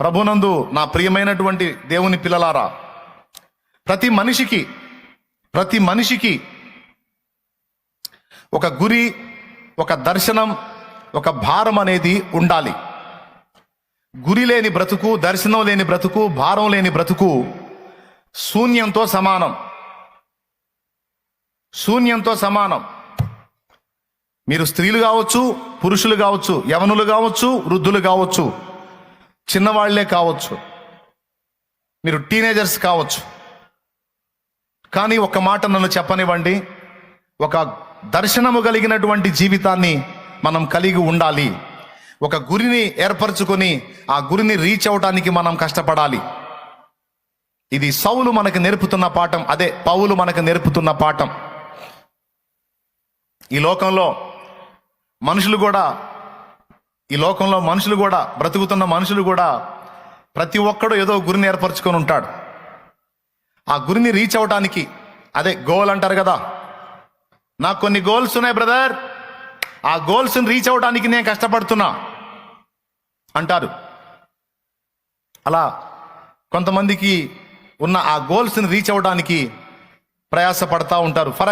ప్రభునందు నా ప్రియమైనటువంటి దేవుని పిల్లలారా ప్రతి మనిషికి ప్రతి మనిషికి ఒక గురి ఒక దర్శనం ఒక భారం అనేది ఉండాలి. గురి లేని బ్రతుకు దర్శనం లేని బ్రతుకు భారం లేని బ్రతుకు శూన్యంతో సమానం. శూన్యంతో సమానం. మీరు స్త్రీలు కావచ్చు పురుషులు కావచ్చు యవనులు కావచ్చు వృద్ధులు కావచ్చు చిన్నవాళ్ళే కావచ్చు. మీరు టీనేజర్స్ కావచ్చు. కానీ ఒక మాట నన్ను చెప్పనివ్వండి. ఒక దర్శనము కలిగినటువంటి జీవితాన్ని మనం కలిగి ఉండాలి. ఒక గురిని ఏర్పరచుకొని ఆ గురిని రీచ్ అవడానికి మనం కష్టపడాలి. ఇది సౌలు మనకు నేర్పుతున్న పాఠం. అదే పౌలు మనకు నేర్పుతున్న పాఠం. ఈ లోకంలో మనుషులు కూడా ఈ లోకంలో మనుషులు కూడా బ్రతుకుతున్న మనుషులు కూడా ప్రతి ఒక్కడు ఏదో గురిని ఏర్పరచుకొని ఉంటాడు. ఆ గురిని రీచ్ అవడానికి అదే గోల్ అంటారు కదా. నాకు కొన్ని గోల్స్ ఉన్నాయి బ్రదర్. ఆ గోల్స్ని రీచ్ అవడానికి నేను కష్టపడుతున్నా అంటారు. అలా కొంతమందికి ఉన్న ఆ గోల్స్ని రీచ్ అవడానికి ప్రయాస పడతా ఉంటారు. ఫర్